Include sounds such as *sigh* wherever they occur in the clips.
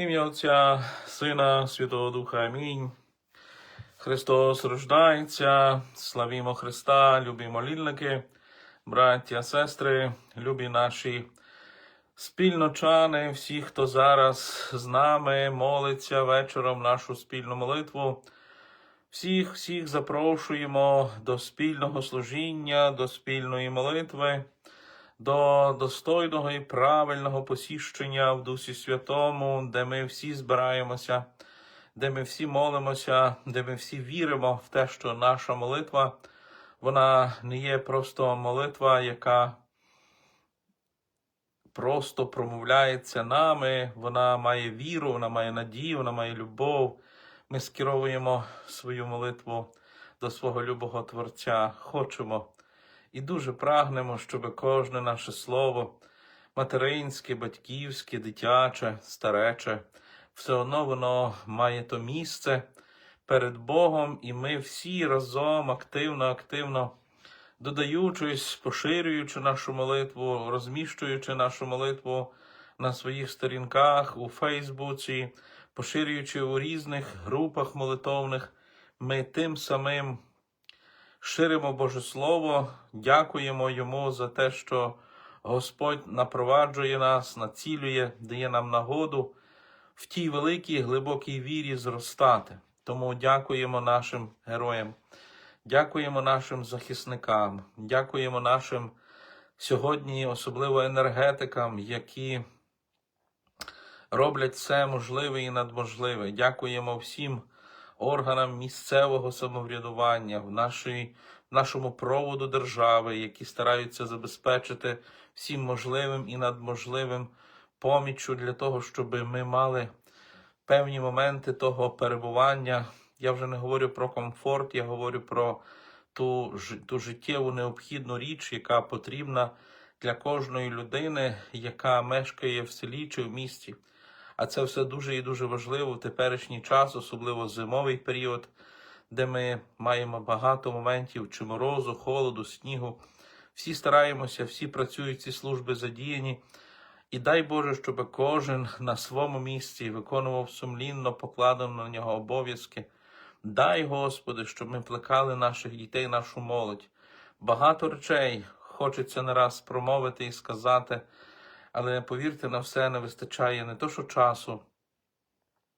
Ім'я Отця, Сина, Святого Духа. Амінь. Христос рождається, славімо Христа, любі молільники, браття, сестри, любі наші спільночани, всі, хто зараз з нами молиться вечором нашу спільну молитву. Всіх, всіх запрошуємо до спільного служіння, до спільної молитви, до достойного і правильного посіщення в Дусі Святому, де ми всі збираємося, де ми всі молимося, де ми всі віримо в те, що наша молитва, вона не є просто молитва, яка просто промовляється нами, вона має віру, вона має надію, вона має любов. Ми скеровуємо свою молитву до свого любого Творця. Хочемо і дуже прагнемо, щоб кожне наше слово, материнське, батьківське, дитяче, старече, все одно воно має то місце перед Богом, і ми всі разом активно, активно додаючись, поширюючи нашу молитву, розміщуючи нашу молитву на своїх сторінках у Фейсбуці, поширюючи у різних групах молитовних, ми тим самим ширимо Боже Слово, дякуємо Йому за те, що Господь напроваджує нас, націлює, дає нам нагоду в тій великій глибокій вірі зростати. Тому дякуємо нашим героям, дякуємо нашим захисникам, дякуємо нашим сьогодні, особливо енергетикам, які роблять все можливе і надможливе. Дякуємо всім органам місцевого самоврядування, в нашій, нашому проводу держави, які стараються забезпечити всім можливим і надможливим поміччю для того, щоб ми мали певні моменти того перебування. Я вже не говорю про комфорт, я говорю про ту, ту життєву необхідну річ, яка потрібна для кожної людини, яка мешкає в селі чи в місті. А це все дуже і дуже важливо в теперішній час, особливо зимовий період, де ми маємо багато моментів чи морозу, холоду, снігу. Всі стараємося, всі працюють, ці служби задіяні. І дай Боже, щоб кожен на своєму місці виконував сумлінно покладені на нього обов'язки. Дай, Господи, щоб ми плекали наших дітей, нашу молодь. Багато речей хочеться не раз промовити і сказати, але повірте, на все не вистачає не то, що часу.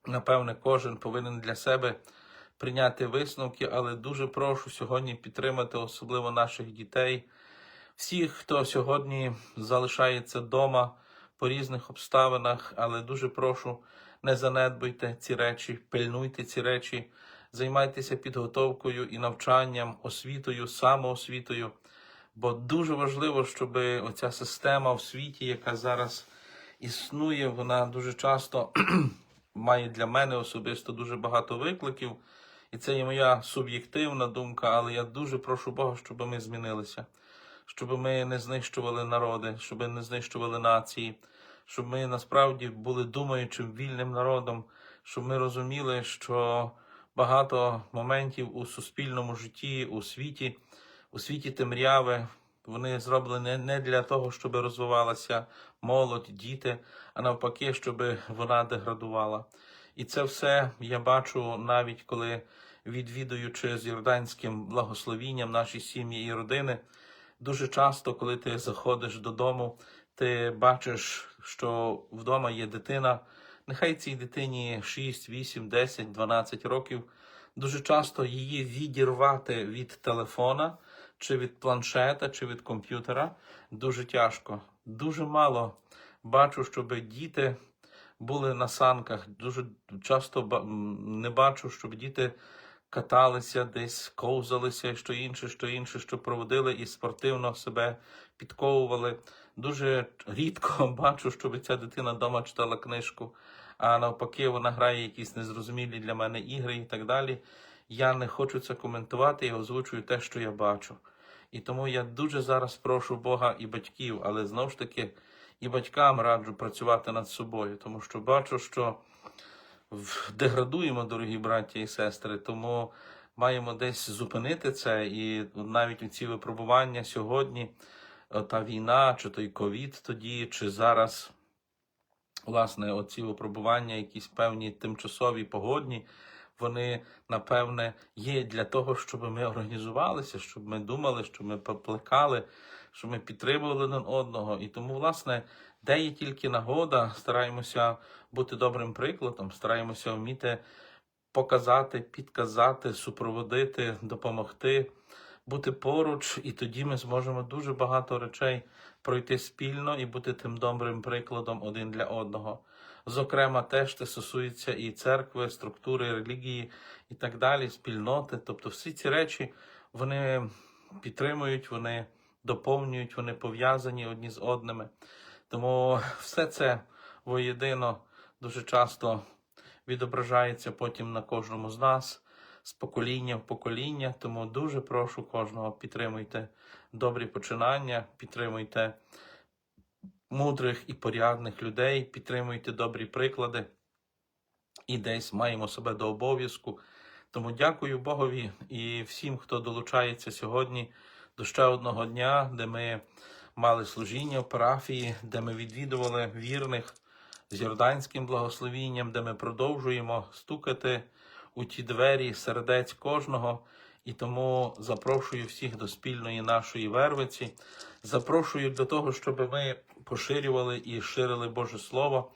Напевне, кожен повинен для себе прийняти висновки, але дуже прошу сьогодні підтримати особливо наших дітей, всіх, хто сьогодні залишається вдома по різних обставинах, але дуже прошу, не занедбуйте ці речі, пильнуйте ці речі, займайтеся підготовкою і навчанням, освітою, самоосвітою. Бо дуже важливо, щоб оця система в світі, яка зараз існує, вона дуже часто *clears throat* має для мене особисто дуже багато викликів. І це є моя суб'єктивна думка, але я дуже прошу Бога, щоб ми змінилися, щоб ми не знищували народи, щоб не знищували нації, щоб ми насправді були думаючим вільним народом, щоб ми розуміли, що багато моментів у суспільному житті, у світі, у світі темряви, вони зроблені не для того, щоб розвивалася молодь, діти, а навпаки, щоб вона деградувала. І це все я бачу навіть коли відвідуючи з Йорданським благословінням наші сім'ї і родини. Дуже часто, коли ти заходиш додому, ти бачиш, що вдома є дитина. Нехай цій дитині 6, 8, 10, 12 років. Дуже часто її відірвати від телефона, чи від планшета, чи від комп'ютера дуже тяжко. Дуже мало бачу, щоб діти були на санках. Дуже часто не бачу, щоб діти каталися десь, ковзалися, що інше, що інше, що проводили і спортивно себе підковували. Дуже рідко *laughs* бачу, щоб ця дитина вдома читала книжку, а навпаки, вона грає якісь незрозумілі для мене ігри і так далі. Я не хочу це коментувати, я озвучую те, що я бачу. І тому я дуже зараз прошу Бога і батьків, але знову ж таки і батькам раджу працювати над собою, тому що бачу, що деградуємо, дорогі браті і сестри, тому маємо десь зупинити це. І навіть ці випробування сьогодні, е, та війна, чи той ковід тоді, чи зараз власне, оці випробування, якісь певні тимчасові погодні, вони напевне є для того, щоб ми організувалися, щоб ми думали, щоб ми плекали, щоб ми підтримували один одного. І тому, власне, де є тільки нагода, стараємося бути добрим прикладом, стараємося вміти показати, підказати, супроводити, допомогти, бути поруч, і тоді ми зможемо дуже багато речей пройти спільно і бути тим добрим прикладом один для одного. Зокрема, теж це стосується і церкви, структури, релігії і так далі, спільноти. Тобто, всі ці речі вони підтримують, вони доповнюють, вони пов'язані одні з одними. Тому все це воєдино дуже часто відображається потім на кожному з нас з покоління в покоління. Тому дуже прошу кожного підтримуйте добрі починання, підтримуйте мудрих і порядних людей, підтримуйте добрі приклади і десь маємо себе до обов'язку. Тому дякую Богові і всім, хто долучається сьогодні до ще одного дня, де ми мали служіння в парафії, де ми відвідували вірних з Йорданським благословінням, де ми продовжуємо стукати у ті двері сердець кожного. І тому запрошую всіх до спільної нашої вервиці. Запрошую до того, щоб ми поширювали і ширили Боже Слово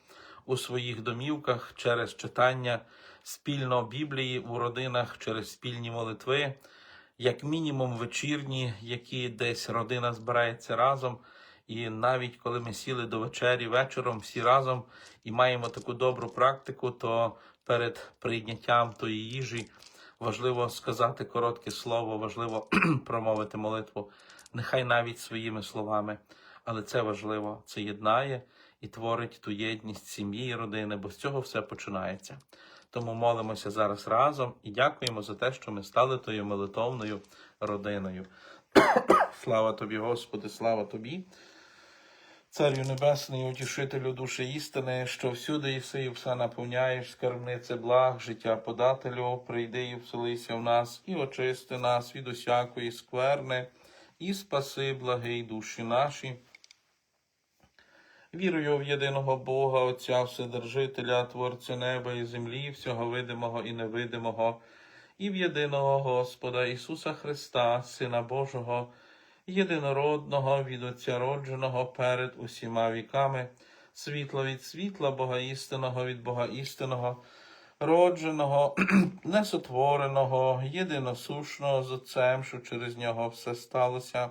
у своїх домівках через читання спільно Біблії у родинах, через спільні молитви, як мінімум вечірні, які десь родина збирається разом. І навіть коли ми сіли до вечері вечором всі разом і маємо таку добру практику, то перед прийняттям тої їжі важливо сказати коротке слово, важливо *clears throat* промовити молитву, нехай навіть своїми словами. Але це важливо, це єднає і творить ту єдність сім'ї і родини, бо з цього все починається. Тому молимося зараз разом і дякуємо за те, що ми стали тою молитовною родиною. *coughs* слава тобі, Господи, слава тобі. Царю Небесний, утішителю душі істини, що всюди і все і все наповняєш, скарбнице благ, життя подателю, прийди і вселися в нас, і очисти нас від усякої скверни, і спаси благий душі наші. Вірую в єдиного Бога, Отця Вседержителя, Творця неба і землі, всього видимого і невидимого, і в єдиного Господа Ісуса Христа, Сина Божого єдинородного від Отця родженого перед усіма віками, світло від світла, Бога істинного від Бога істинного, родженого, *clears throat* несотвореного, єдиносушного з Отцем, що через нього все сталося.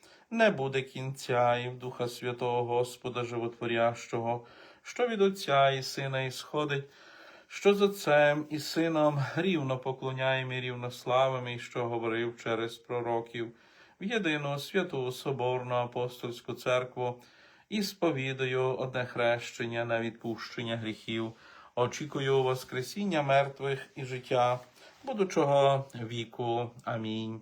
не буде кінця, і в Духа Святого Господа Животворящого, що від Отця і Сина ісходить, що з Отцем і Сином рівно поклоняємо і рівно славимо, і що говорив через пророків в єдину святу Соборну апостольську церкву і сповідаю одне хрещення на відпущення гріхів, очікую Воскресіння мертвих і життя, будучого віку. Амінь.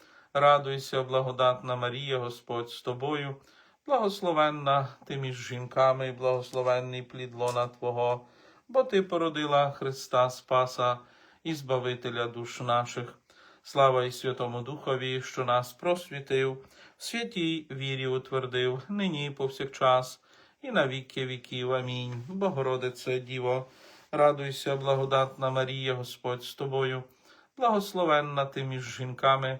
радуйся, благодатна Марія, Господь з тобою, благословенна ти між жінками, і благословенний плід лона Твого, бо Ти породила Христа Спаса і Збавителя душ наших. Слава і Святому Духові, що нас просвітив, в святій вірі утвердив, нині і повсякчас, і на віки віків. Амінь. Богородице, Діво, радуйся, благодатна Марія, Господь з тобою, благословенна ти між жінками,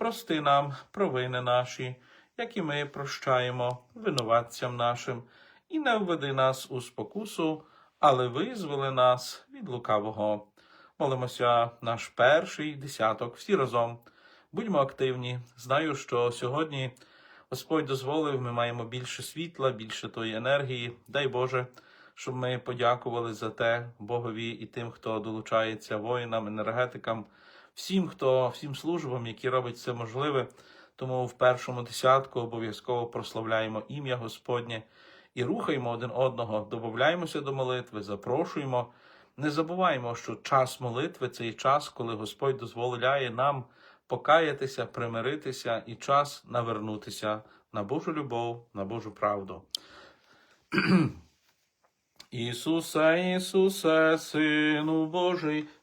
прости нам провини наші, як і ми прощаємо винуватцям нашим, і не введи нас у спокусу, але визволи нас від лукавого. Молимося наш перший десяток, всі разом. Будьмо активні. Знаю, що сьогодні Господь дозволив, ми маємо більше світла, більше тої енергії. Дай Боже, щоб ми подякували за те Богові і тим, хто долучається воїнам, енергетикам, всім, хто всім службам, які роблять все можливе. Тому в першому десятку обов'язково прославляємо ім'я Господнє і рухаємо один одного, додаємося до молитви, запрошуємо. Не забуваємо, що час молитви це і час, коли Господь дозволяє нам покаятися, примиритися і час навернутися на Божу любов, на Божу правду. *clears throat* Ісусе, Ісусе, Сину Божий,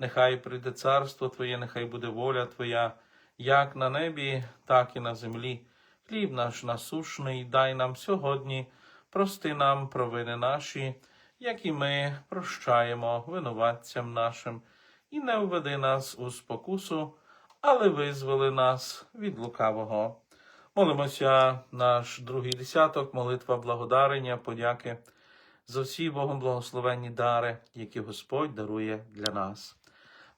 нехай прийде царство Твоє, нехай буде воля Твоя, як на небі, так і на землі. Хліб наш насушний, дай нам сьогодні, прости нам провини наші, як і ми прощаємо винуватцям нашим, і не введи нас у спокусу, але визволи нас від лукавого. Молимося наш другий десяток, молитва благодарення, подяки за всі Богом благословенні дари, які Господь дарує для нас.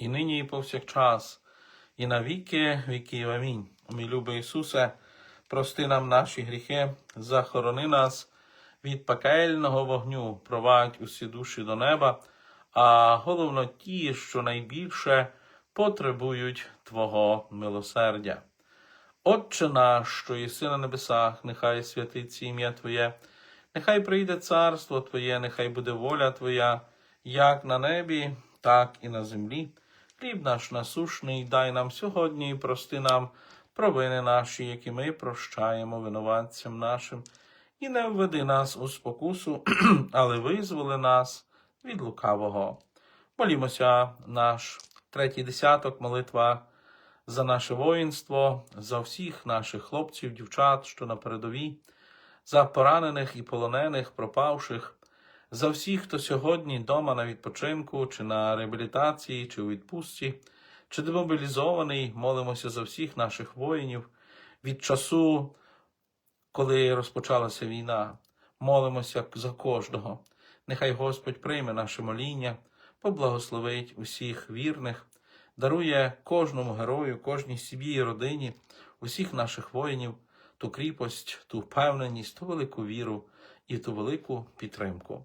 і нині, і повсякчас, і на віки віків. Амінь. Мій любий Ісусе, прости нам наші гріхи, захорони нас від пекельного вогню, провадь усі душі до неба, а головно ті, що найбільше потребують Твого милосердя. Отче наш, що єси на небесах, нехай святиться ім'я Твоє, нехай прийде царство Твоє, нехай буде воля Твоя, як на небі, так і на землі. Хліб наш насушний, дай нам сьогодні і прости нам провини наші, які ми прощаємо винуватцям нашим, і не введи нас у спокусу, *clears throat* але визволи нас від лукавого. Молімося наш третій десяток, молитва за наше воїнство, за всіх наших хлопців, дівчат, що на передовій, за поранених і полонених, пропавших, за всіх, хто сьогодні вдома на відпочинку, чи на реабілітації, чи у відпустці, чи демобілізований, молимося за всіх наших воїнів від часу, коли розпочалася війна. Молимося за кожного. Нехай Господь прийме наше моління, поблагословить усіх вірних, дарує кожному герою, кожній сім'ї і родині, усіх наших воїнів ту кріпость, ту впевненість, ту велику віру і ту велику підтримку.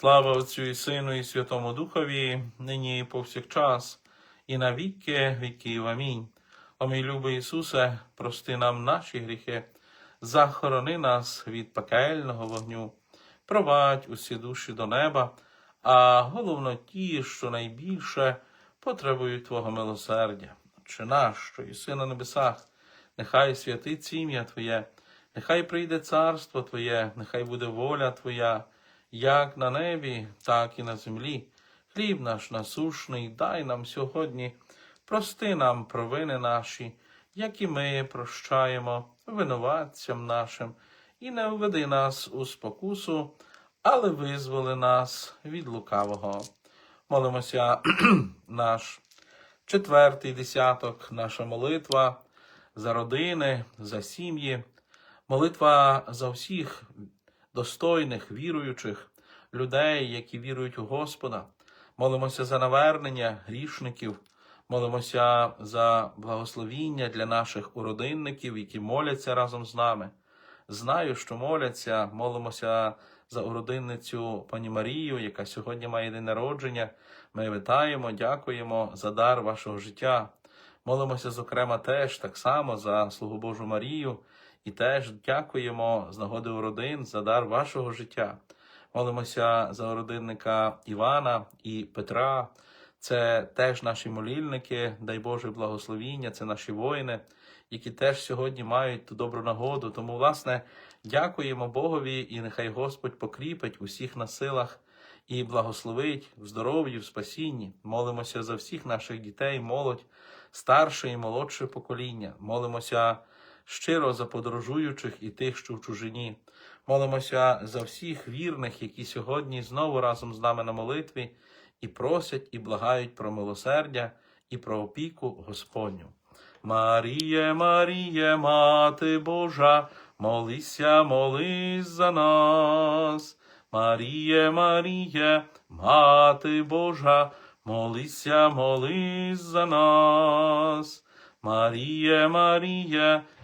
Слава Отцю і Сину, і Святому Духові, нині і повсякчас, і на віки віків. Амінь. О мій любий Ісусе, прости нам наші гріхи, захорони нас від пекельного вогню, провадь усі душі до неба, а головно ті, що найбільше потребують Твого милосердя. Отче наш, що єси на небесах, нехай святиться ім'я Твоє, нехай прийде царство Твоє, нехай буде воля Твоя, як на небі, так і на землі. Хліб наш насушний, дай нам сьогодні, прости нам провини наші, як і ми прощаємо винуватцям нашим, і не введи нас у спокусу, але визволи нас від лукавого. Молимося *clears throat* наш четвертий десяток, наша молитва за родини, за сім'ї, молитва за всіх достойних, віруючих людей, які вірують у Господа. Молимося за навернення грішників, молимося за благословіння для наших уродинників, які моляться разом з нами. Знаю, що моляться, молимося за уродинницю пані Марію, яка сьогодні має день народження. Ми вітаємо, дякуємо за дар вашого життя. Молимося, зокрема, теж так само за слугу Божу Марію, і теж дякуємо з нагоди уродин за дар вашого життя. Молимося за родинника Івана і Петра. Це теж наші молільники, дай Боже благословіння, це наші воїни, які теж сьогодні мають ту добру нагоду. Тому, власне, дякуємо Богові, і нехай Господь покріпить усіх на силах і благословить в здоров'ї, в спасінні. Молимося за всіх наших дітей, молодь, старше і молодше покоління. Молимося щиро за подорожуючих і тих, що в чужині. Молимося за всіх вірних, які сьогодні знову разом з нами на молитві і просять і благають про милосердя і про опіку Господню. Маріє, Маріє, Мати Божа, молися, молись за нас. Маріє, Маріє, Мати Божа, молися, молись за нас. Маріє, Маріє,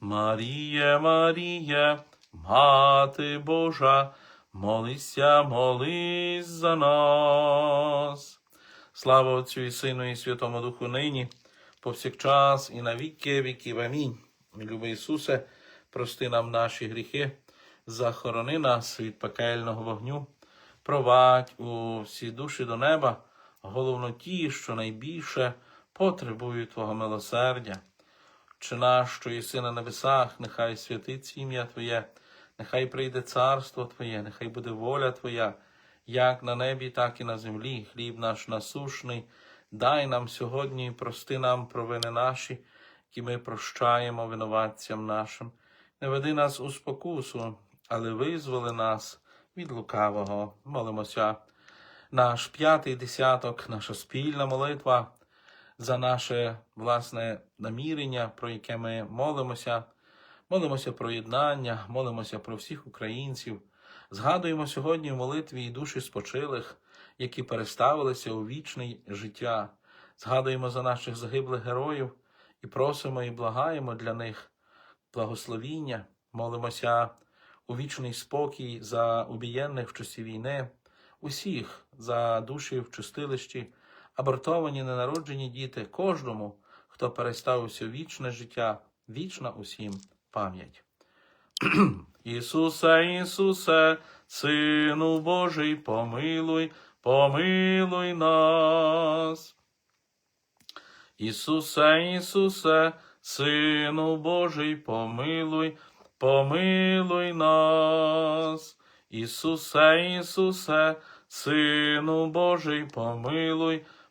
Маріє, Маріє, Мати Божа, молися, молись за нас. Слава Отцю і Сину і Святому Духу нині, повсякчас і на віки віків. Амінь. Любий Ісусе, прости нам наші гріхи, захорони нас від пекельного вогню, провадь у всі душі до неба, головно ті, що найбільше потребують Твого милосердя. Чи наш, що єси на небесах, нехай святиться ім'я Твоє, нехай прийде царство Твоє, нехай буде воля Твоя, як на небі, так і на землі. Хліб наш насушний, дай нам сьогодні і прости нам провини наші, які ми прощаємо винуватцям нашим. Не веди нас у спокусу, але визволи нас від лукавого. Молимося. Наш п'ятий десяток, наша спільна молитва за наше власне намірення, про яке ми молимося. Молимося про єднання, молимося про всіх українців. Згадуємо сьогодні в молитві і душі спочилих, які переставилися у вічне життя. Згадуємо за наших загиблих героїв і просимо і благаємо для них благословіння. Молимося у вічний спокій за убієнних в часі війни, усіх за душі в чистилищі, абортовані ненароджені діти, кожному, хто переставився у вічне життя, вічна усім пам'ять. *clears throat* Ісусе, Ісусе, Сину Божий, помилуй, помилуй нас. Ісусе, Ісусе, Сину Божий, помилуй, помилуй нас. Ісусе, Ісусе, Сину Божий, помилуй,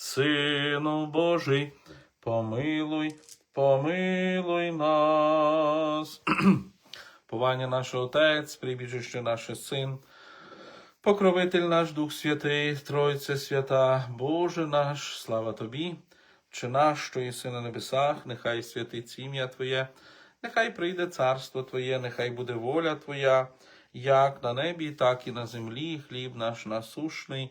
Сину Божий, помилуй, помилуй нас. *clears throat* Повання наш Отець, прибіжище наш Син, покровитель наш Дух Святий, Тройце свята, Боже наш, слава Тобі, чи наш, що єси на небесах, нехай святить ім'я Твоє, нехай прийде царство Твоє, нехай буде воля Твоя, як на небі, так і на землі, хліб наш насушний,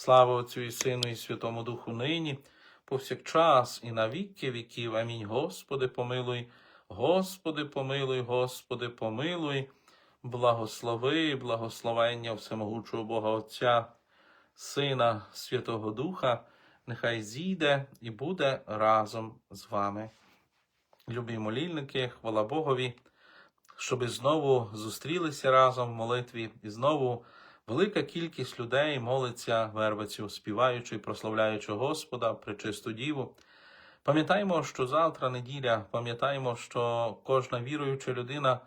Слава Отцю і Сину, і Святому Духу нині, повсякчас і на віки віків. Амінь. Господи, помилуй, Господи, помилуй, Господи, помилуй, благослови, благословення всемогучого Бога Отця. Сина Святого Духа, нехай зійде і буде разом з вами. Любі молільники, хвала Богові, щоби знову зустрілися разом в молитві, і знову велика кількість людей молиться вервицю, співаючи і прославляючи Господа, пречисту Діву. Пам'ятаємо, що завтра неділя, пам'ятаємо, що кожна віруюча людина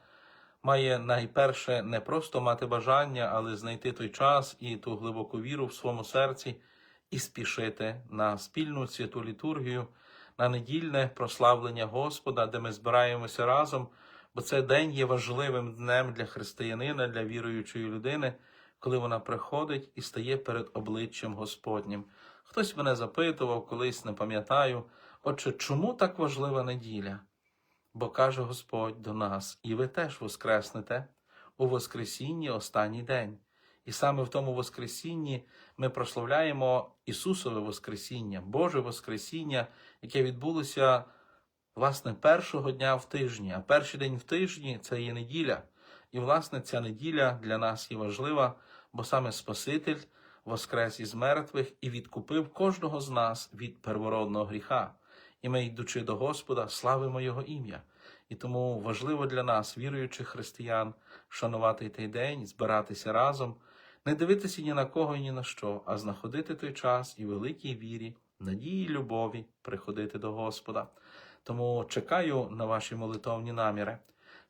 має найперше не просто мати бажання, але знайти той час і ту глибоку віру в своєму серці і спішити на спільну святу літургію, на недільне прославлення Господа, де ми збираємося разом, бо це день є важливим днем для християнина, для віруючої людини, коли вона приходить і стає перед обличчям Господнім. Хтось мене запитував, колись не пам'ятаю, отже, чому так важлива неділя? Бо каже Господь до нас, і ви теж воскреснете у Воскресінні останній день. І саме в тому Воскресінні ми прославляємо Ісусове Воскресіння, Боже Воскресіння, яке відбулося власне першого дня в тижні. А перший день в тижні це є неділя. І, власне, ця неділя для нас є важлива, бо саме Спаситель воскрес із мертвих і відкупив кожного з нас від первородного гріха. І ми, йдучи до Господа, славимо Його ім'я. І тому важливо для нас, віруючих християн, шанувати той день, збиратися разом, не дивитися ні на кого і ні на що, а знаходити той час і великій вірі, надії, й любові приходити до Господа. Тому чекаю на ваші молитовні наміри.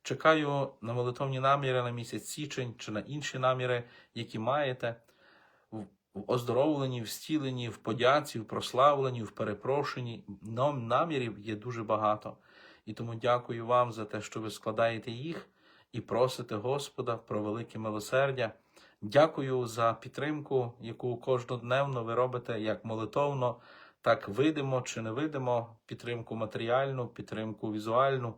Чекаю на молитовні наміри на місяць січень чи на інші наміри, які маєте в оздоровленні, в стіленні, в подяці, в прославленні, в перепрошенні. Нам намірів є дуже багато. І тому дякую вам за те, що ви складаєте їх і просите Господа про велике милосердя. Дякую за підтримку, яку кожнодневно ви робите як молитовно, так видимо чи не видимо, підтримку матеріальну, підтримку візуальну,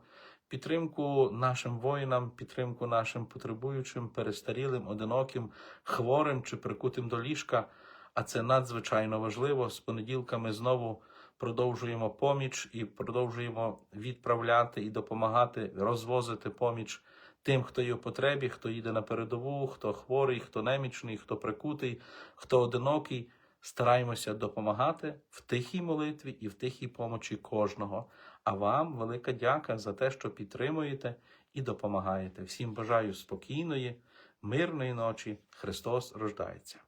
підтримку нашим воїнам, підтримку нашим потребуючим, перестарілим, одиноким, хворим чи прикутим до ліжка. А це надзвичайно важливо. З понеділка ми знову продовжуємо поміч і продовжуємо відправляти і допомагати розвозити поміч тим, хто є в потребі, хто їде на передову, хто хворий, хто немічний, хто прикутий, хто одинокий. Стараємося допомагати в тихій молитві і в тихій помочі кожного. А вам велика дяка за те, що підтримуєте і допомагаєте. Всім бажаю спокійної, мирної ночі. Христос рождається.